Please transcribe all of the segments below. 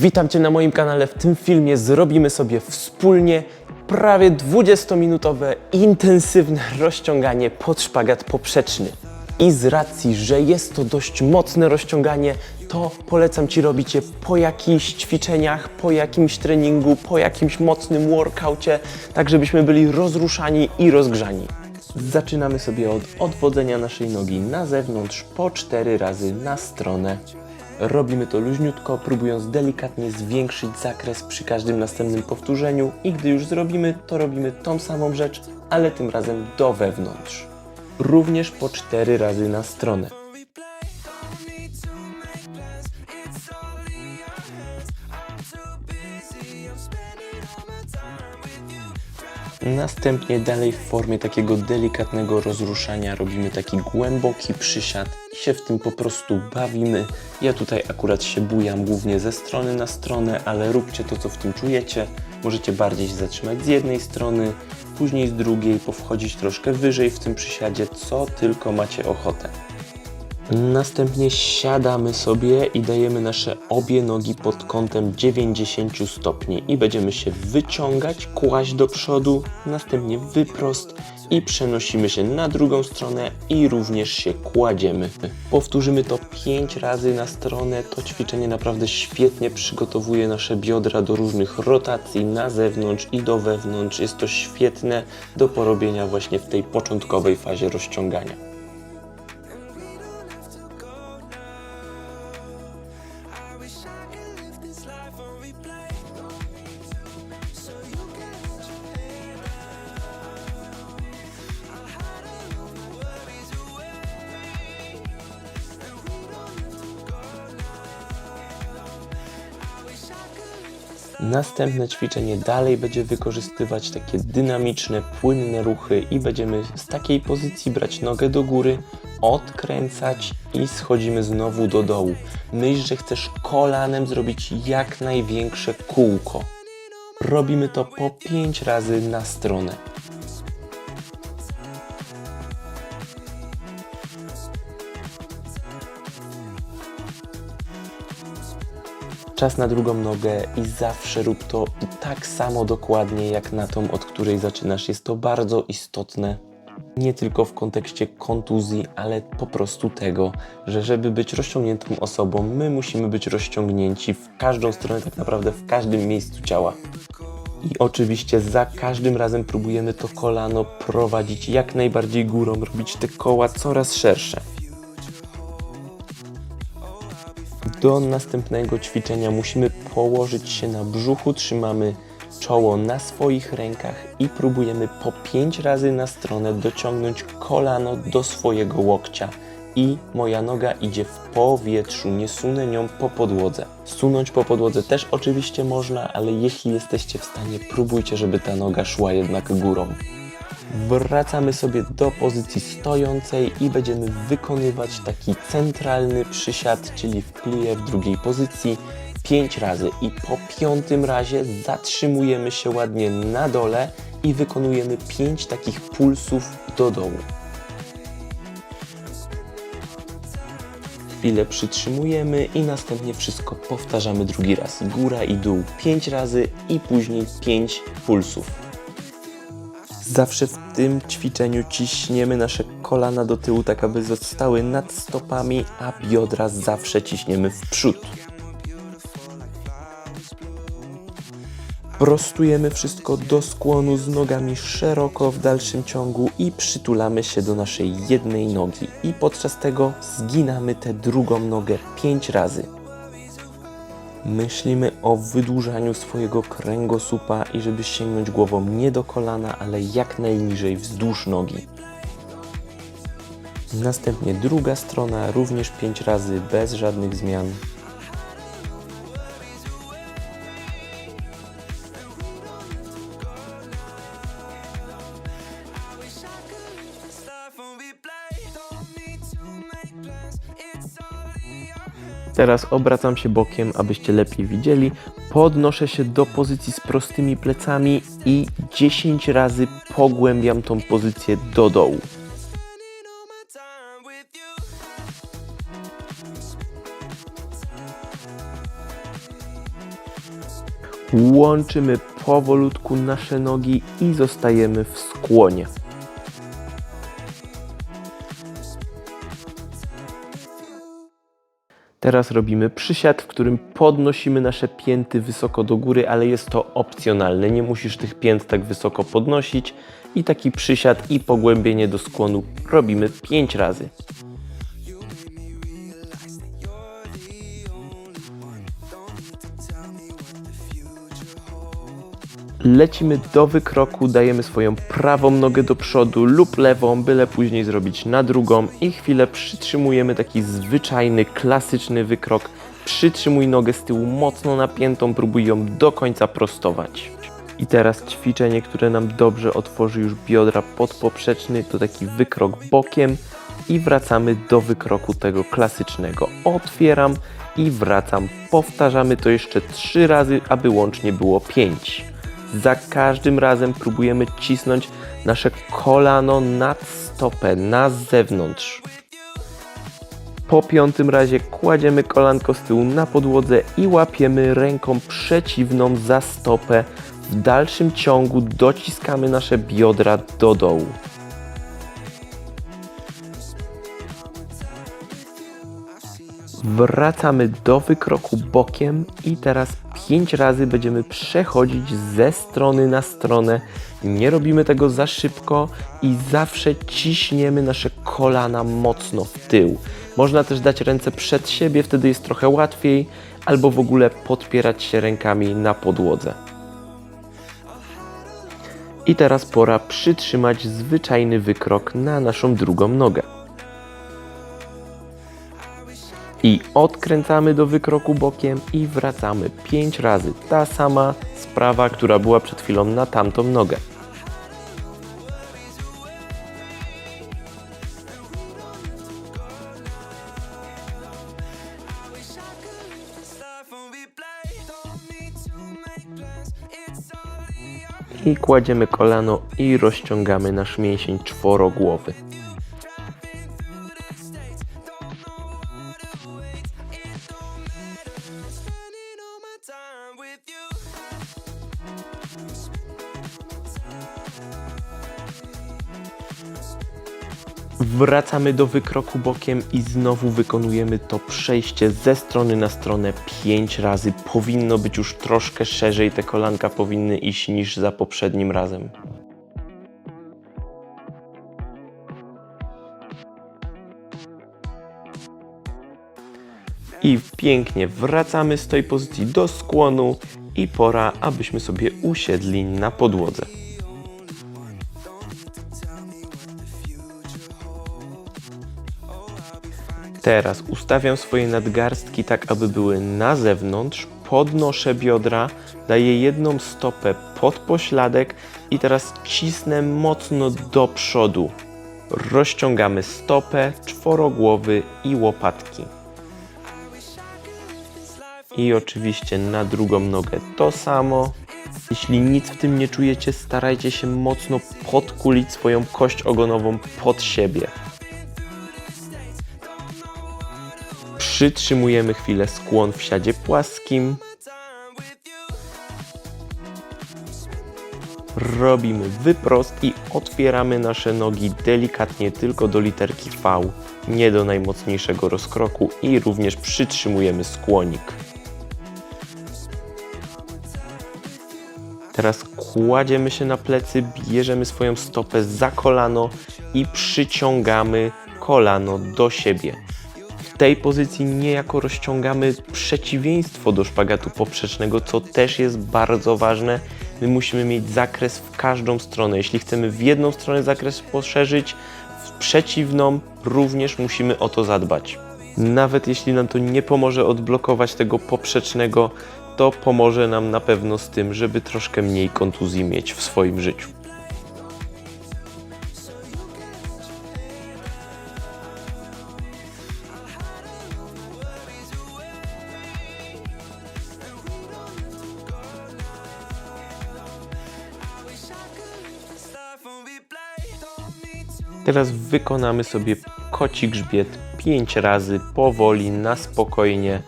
Witam Cię na moim kanale. W tym filmie zrobimy sobie wspólnie prawie 20-minutowe intensywne rozciąganie pod szpagat poprzeczny. I z racji, że jest to dość mocne rozciąganie, to polecam Ci robić je po jakichś ćwiczeniach, po jakimś treningu, po jakimś mocnym workoucie, tak żebyśmy byli rozruszani i rozgrzani. Zaczynamy sobie od odwodzenia naszej nogi na zewnątrz po 4 razy na stronę. Robimy to luźniutko, próbując delikatnie zwiększyć zakres przy każdym następnym powtórzeniu i gdy już zrobimy, to robimy tą samą rzecz, ale tym razem do wewnątrz. Również po 4 razy na stronę. Następnie dalej w formie takiego delikatnego rozruszania robimy taki głęboki przysiad i się w tym po prostu bawimy. Ja tutaj akurat się bujam głównie ze strony na stronę, ale róbcie to co w tym czujecie. Możecie bardziej się zatrzymać z jednej strony, później z drugiej, powchodzić troszkę wyżej w tym przysiadzie, co tylko macie ochotę. Następnie siadamy sobie i dajemy nasze obie nogi pod kątem 90 stopni i będziemy się wyciągać, kłaść do przodu, następnie wyprost i przenosimy się na drugą stronę i również się kładziemy. Powtórzymy to 5 razy na stronę. To ćwiczenie naprawdę świetnie przygotowuje nasze biodra do różnych rotacji na zewnątrz i do wewnątrz. Jest to świetne do porobienia właśnie w tej początkowej fazie rozciągania. Następne ćwiczenie dalej będzie wykorzystywać takie dynamiczne, płynne ruchy i będziemy z takiej pozycji brać nogę do góry, odkręcać i schodzimy znowu do dołu. Myśl, że chcesz kolanem zrobić jak największe kółko. Robimy to po 5 razy na stronę. Czas na drugą nogę i zawsze rób to tak samo dokładnie jak na tą, od której zaczynasz. Jest to bardzo istotne. Nie tylko w kontekście kontuzji, ale po prostu tego, że żeby być rozciągniętą osobą, my musimy być rozciągnięci w każdą stronę, tak naprawdę w każdym miejscu ciała. I oczywiście za każdym razem próbujemy to kolano prowadzić jak najbardziej górą, robić te koła coraz szersze. Do następnego ćwiczenia musimy położyć się na brzuchu, trzymamy czoło na swoich rękach i próbujemy po 5 razy na stronę dociągnąć kolano do swojego łokcia. I moja noga idzie w powietrzu, nie sunę nią po podłodze. Sunąć po podłodze też oczywiście można, ale jeśli jesteście w stanie, próbujcie, żeby ta noga szła jednak górą. Wracamy sobie do pozycji stojącej i będziemy wykonywać taki centralny przysiad, czyli w plie w drugiej pozycji 5 razy i po piątym razie zatrzymujemy się ładnie na dole i wykonujemy 5 takich pulsów do dołu. Chwilę przytrzymujemy i następnie wszystko powtarzamy drugi raz. Góra i dół 5 razy i później 5 pulsów. Zawsze w tym ćwiczeniu ciśniemy nasze kolana do tyłu, tak aby zostały nad stopami, a biodra zawsze ciśniemy w przód. Prostujemy wszystko do skłonu z nogami szeroko w dalszym ciągu i przytulamy się do naszej jednej nogi. I podczas tego zginamy tę drugą nogę 5 razy. Myślimy o wydłużaniu swojego kręgosłupa i żeby sięgnąć głową nie do kolana, ale jak najniżej wzdłuż nogi. Następnie druga strona, również 5 razy bez żadnych zmian. Teraz obracam się bokiem, abyście lepiej widzieli. Podnoszę się do pozycji z prostymi plecami i 10 razy pogłębiam tą pozycję do dołu. Łączymy powolutku nasze nogi i zostajemy w skłonie. Teraz robimy przysiad, w którym podnosimy nasze pięty wysoko do góry, ale jest to opcjonalne. Nie musisz tych pięt tak wysoko podnosić. I taki przysiad i pogłębienie do skłonu robimy 5 razy. Lecimy do wykroku, dajemy swoją prawą nogę do przodu lub lewą, byle później zrobić na drugą i chwilę przytrzymujemy taki zwyczajny, klasyczny wykrok. Przytrzymuj nogę z tyłu mocno napiętą, próbuj ją do końca prostować. I teraz ćwiczenie, które nam dobrze otworzy już biodra podpoprzeczny, to taki wykrok bokiem i wracamy do wykroku tego klasycznego. Otwieram i wracam. Powtarzamy to jeszcze trzy razy, aby łącznie było pięć. Za każdym razem próbujemy cisnąć nasze kolano nad stopę, na zewnątrz. Po piątym razie kładziemy kolanko z tyłu na podłodze i łapiemy ręką przeciwną za stopę. W dalszym ciągu dociskamy nasze biodra do dołu. Wracamy do wykroku bokiem i teraz 5 razy będziemy przechodzić ze strony na stronę. Nie robimy tego za szybko i zawsze ciśniemy nasze kolana mocno w tył. Można też dać ręce przed siebie, wtedy jest trochę łatwiej, albo w ogóle podpierać się rękami na podłodze. I teraz pora przytrzymać zwyczajny wykrok na naszą drugą nogę. I odkręcamy do wykroku bokiem i wracamy 5 razy. Ta sama sprawa, która była przed chwilą na tamtą nogę. I kładziemy kolano i rozciągamy nasz mięsień czworogłowy. Wracamy do wykroku bokiem i znowu wykonujemy to przejście ze strony na stronę 5 razy. Powinno być już troszkę szerzej, te kolanka powinny iść niż za poprzednim razem. I pięknie wracamy z tej pozycji do skłonu i pora, abyśmy sobie usiedli na podłodze. Teraz ustawiam swoje nadgarstki tak, aby były na zewnątrz, podnoszę biodra, daję jedną stopę pod pośladek i teraz cisnę mocno do przodu. Rozciągamy stopę, czworogłowy i łopatki. I oczywiście na drugą nogę to samo. Jeśli nic w tym nie czujecie, starajcie się mocno podkulić swoją kość ogonową pod siebie. Przytrzymujemy chwilę skłon w siadzie płaskim. Robimy wyprost i otwieramy nasze nogi delikatnie tylko do literki V, nie do najmocniejszego rozkroku i również przytrzymujemy skłonik. Teraz kładziemy się na plecy, bierzemy swoją stopę za kolano i przyciągamy kolano do siebie. Tej pozycji niejako rozciągamy przeciwieństwo do szpagatu poprzecznego, co też jest bardzo ważne. My musimy mieć zakres w każdą stronę. Jeśli chcemy w jedną stronę zakres poszerzyć, w przeciwną również musimy o to zadbać. Nawet jeśli nam to nie pomoże odblokować tego poprzecznego, to pomoże nam na pewno z tym, żeby troszkę mniej kontuzji mieć w swoim życiu. Teraz wykonamy sobie koci grzbiet 5 razy powoli, na spokojnie.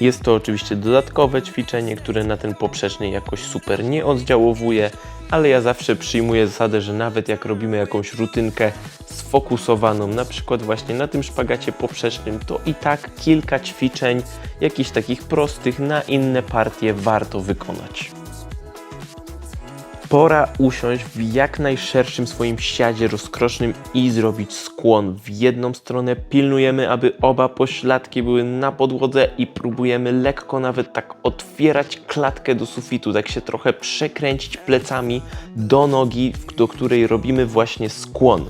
Jest to oczywiście dodatkowe ćwiczenie, które na ten poprzeczny jakoś super nie oddziałowuje, ale ja zawsze przyjmuję zasadę, że nawet jak robimy jakąś rutynkę sfokusowaną, na przykład właśnie na tym szpagacie poprzecznym, to i tak kilka ćwiczeń, jakichś takich prostych na inne partie warto wykonać. Pora usiąść w jak najszerszym swoim siadzie rozkrocznym i zrobić skłon w jedną stronę. Pilnujemy, aby oba pośladki były na podłodze i próbujemy lekko nawet tak otwierać klatkę do sufitu, tak się trochę przekręcić plecami do nogi, do której robimy właśnie skłon.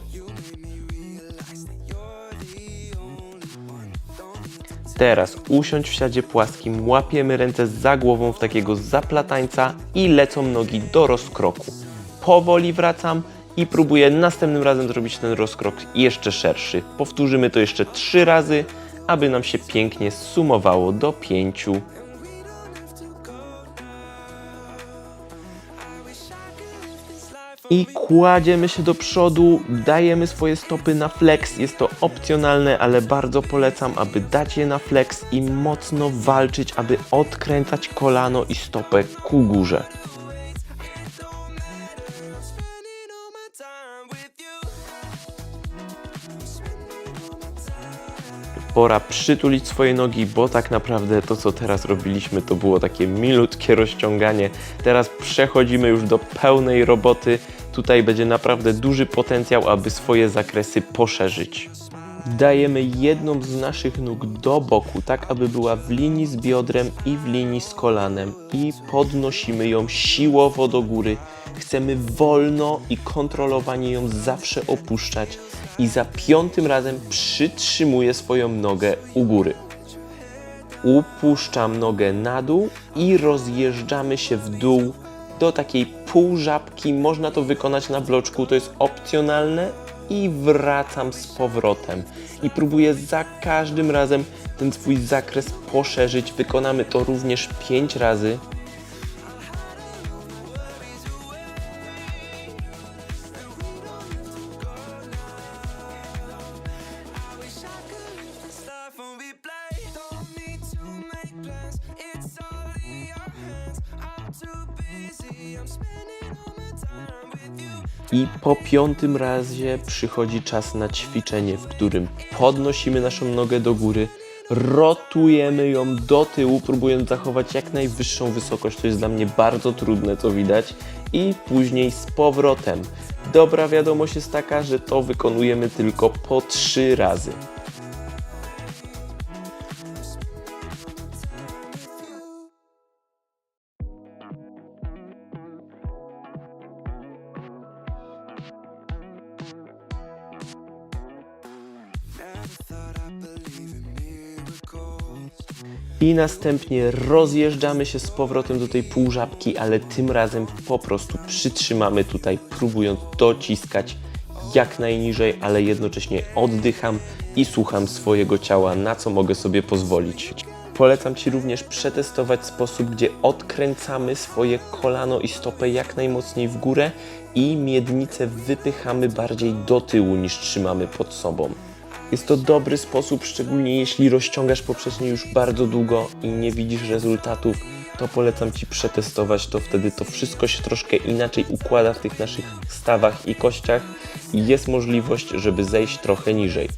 Teraz usiądź w siadzie płaskim, łapiemy ręce za głową w takiego zaplatańca i lecą nogi do rozkroku. Powoli wracam i próbuję następnym razem zrobić ten rozkrok jeszcze szerszy. Powtórzymy to jeszcze trzy razy, aby nam się pięknie sumowało do pięciu. I kładziemy się do przodu, dajemy swoje stopy na flex. Jest to opcjonalne, ale bardzo polecam, aby dać je na flex i mocno walczyć, aby odkręcać kolano i stopę ku górze. Pora przytulić swoje nogi, bo tak naprawdę to, co teraz robiliśmy, to było takie milutkie rozciąganie. Teraz przechodzimy już do pełnej roboty. Tutaj będzie naprawdę duży potencjał, aby swoje zakresy poszerzyć. Dajemy jedną z naszych nóg do boku, tak aby była w linii z biodrem i w linii z kolanem i podnosimy ją siłowo do góry. Chcemy wolno i kontrolowanie ją zawsze opuszczać i za piątym razem przytrzymuję swoją nogę u góry. Upuszczam nogę na dół i rozjeżdżamy się w dół do takiej półżabki. Można to wykonać na bloczku, to jest opcjonalne i wracam z powrotem. I próbuję za każdym razem ten swój zakres poszerzyć. Wykonamy to również 5 razy. I po piątym razie przychodzi czas na ćwiczenie, w którym podnosimy naszą nogę do góry, rotujemy ją do tyłu, próbując zachować jak najwyższą wysokość. To jest dla mnie bardzo trudne, to widać. I później z powrotem. Dobra wiadomość jest taka, że to wykonujemy tylko po trzy razy. I następnie rozjeżdżamy się z powrotem do tej półżabki, ale tym razem po prostu przytrzymamy tutaj, próbując dociskać jak najniżej, ale jednocześnie oddycham i słucham swojego ciała, na co mogę sobie pozwolić. Polecam Ci również przetestować sposób, gdzie odkręcamy swoje kolano i stopę jak najmocniej w górę i miednicę wypychamy bardziej do tyłu niż trzymamy pod sobą. Jest to dobry sposób, szczególnie jeśli rozciągasz poprzednio już bardzo długo i nie widzisz rezultatów, to polecam Ci przetestować to, wtedy to wszystko się troszkę inaczej układa w tych naszych stawach i kościach i jest możliwość, żeby zejść trochę niżej.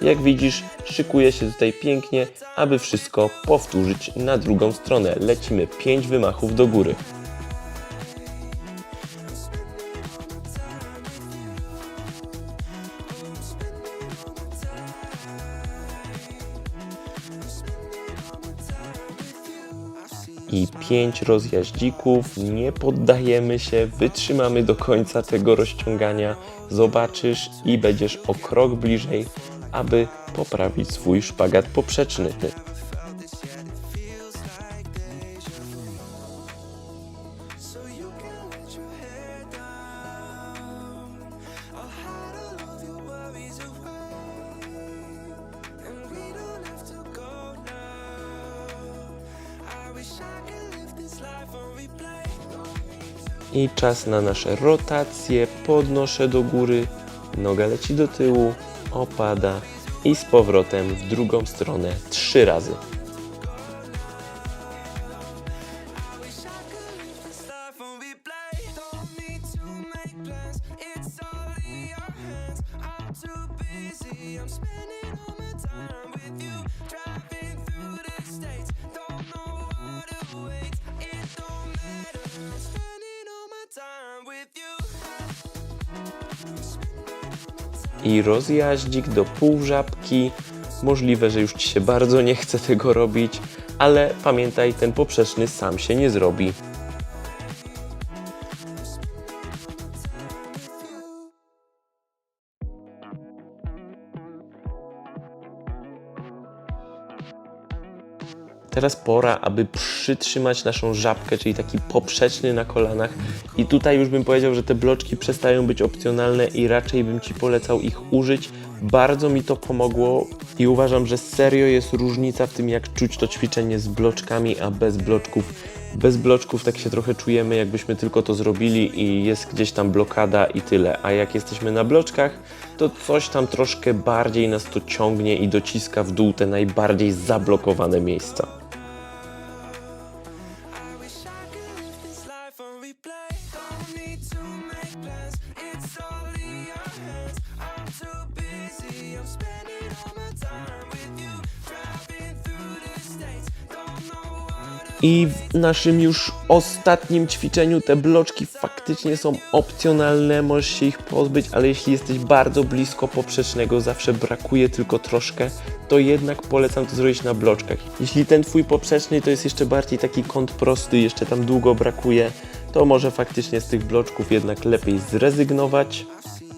Jak widzisz, szykuje się tutaj pięknie, aby wszystko powtórzyć na drugą stronę. Lecimy 5 wymachów do góry. I pięć rozjaździków. Nie poddajemy się, wytrzymamy do końca tego rozciągania. Zobaczysz i będziesz o krok bliżej, aby poprawić swój szpagat poprzeczny. I czas na nasze rotacje. Podnoszę do góry, noga leci do tyłu, opada i z powrotem w drugą stronę trzy razy. I rozjaździk do półżabki. Możliwe, że już Ci się bardzo nie chce tego robić, ale pamiętaj, ten poprzeczny sam się nie zrobi. Teraz pora, aby przytrzymać naszą żabkę, czyli taki poprzeczny na kolanach. I tutaj już bym powiedział, że te bloczki przestają być opcjonalne i raczej bym Ci polecał ich użyć. Bardzo mi to pomogło i uważam, że serio jest różnica w tym, jak czuć to ćwiczenie z bloczkami, a bez bloczków. Bez bloczków tak się trochę czujemy, jakbyśmy tylko to zrobili i jest gdzieś tam blokada i tyle. A jak jesteśmy na bloczkach, to coś tam troszkę bardziej nas to ciągnie i dociska w dół te najbardziej zablokowane miejsca. I w naszym już ostatnim ćwiczeniu te bloczki faktycznie są opcjonalne, możesz się ich pozbyć, ale jeśli jesteś bardzo blisko poprzecznego, zawsze brakuje tylko troszkę, to jednak polecam to zrobić na bloczkach. Jeśli ten twój poprzeczny to jest jeszcze bardziej taki kąt prosty, jeszcze tam długo brakuje, to może faktycznie z tych bloczków jednak lepiej zrezygnować.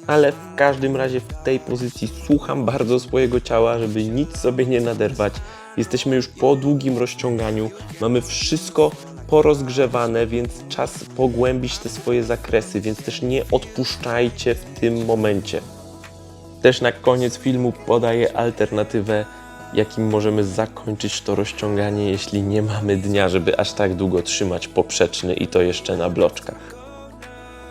Ale w każdym razie w tej pozycji słucham bardzo swojego ciała, żeby nic sobie nie naderwać. Jesteśmy już po długim rozciąganiu, mamy wszystko porozgrzewane, więc czas pogłębić te swoje zakresy, więc też nie odpuszczajcie w tym momencie. Też na koniec filmu podaję alternatywę, jakim możemy zakończyć to rozciąganie, jeśli nie mamy dnia, żeby aż tak długo trzymać poprzeczny i to jeszcze na bloczkach.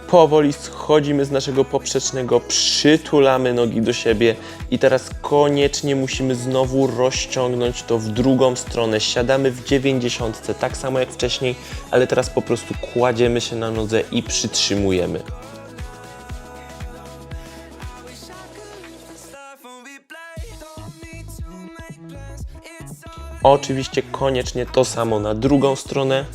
Powoli schodzimy z naszego poprzecznego, przytulamy nogi do siebie i teraz koniecznie musimy znowu rozciągnąć to w drugą stronę. Siadamy w 90, tak samo jak wcześniej, ale teraz po prostu kładziemy się na nodze i przytrzymujemy. Oczywiście koniecznie to samo na drugą stronę.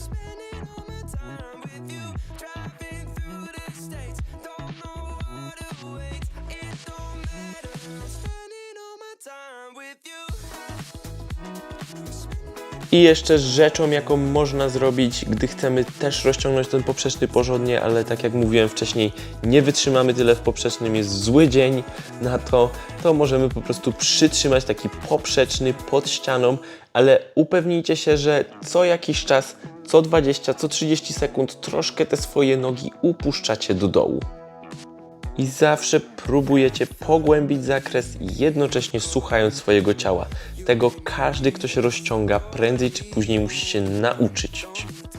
I jeszcze rzeczą, jaką można zrobić, gdy chcemy też rozciągnąć ten poprzeczny porządnie, ale tak jak mówiłem wcześniej, nie wytrzymamy tyle w poprzecznym, jest zły dzień na to, to możemy po prostu przytrzymać taki poprzeczny pod ścianą, ale upewnijcie się, że co jakiś czas, co 20, co 30 sekund troszkę te swoje nogi upuszczacie do dołu. I zawsze próbujecie pogłębić zakres, jednocześnie słuchając swojego ciała. Tego każdy, kto się rozciąga, prędzej czy później musi się nauczyć.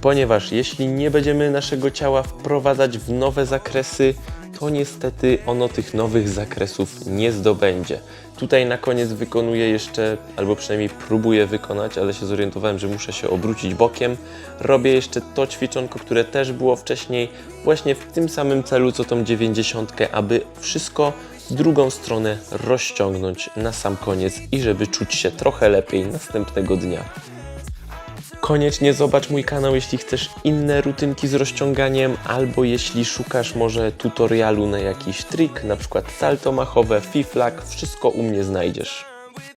Ponieważ jeśli nie będziemy naszego ciała wprowadzać w nowe zakresy, to niestety ono tych nowych zakresów nie zdobędzie. Tutaj na koniec wykonuję jeszcze, albo przynajmniej próbuję wykonać, ale się zorientowałem, że muszę się obrócić bokiem. Robię jeszcze to ćwiczonko, które też było wcześniej, właśnie w tym samym celu co tą 90, aby wszystko drugą stronę rozciągnąć na sam koniec i żeby czuć się trochę lepiej następnego dnia. Koniecznie zobacz mój kanał, jeśli chcesz inne rutynki z rozciąganiem, albo jeśli szukasz może tutorialu na jakiś trik, na przykład salto machowe, fiflak, wszystko u mnie znajdziesz.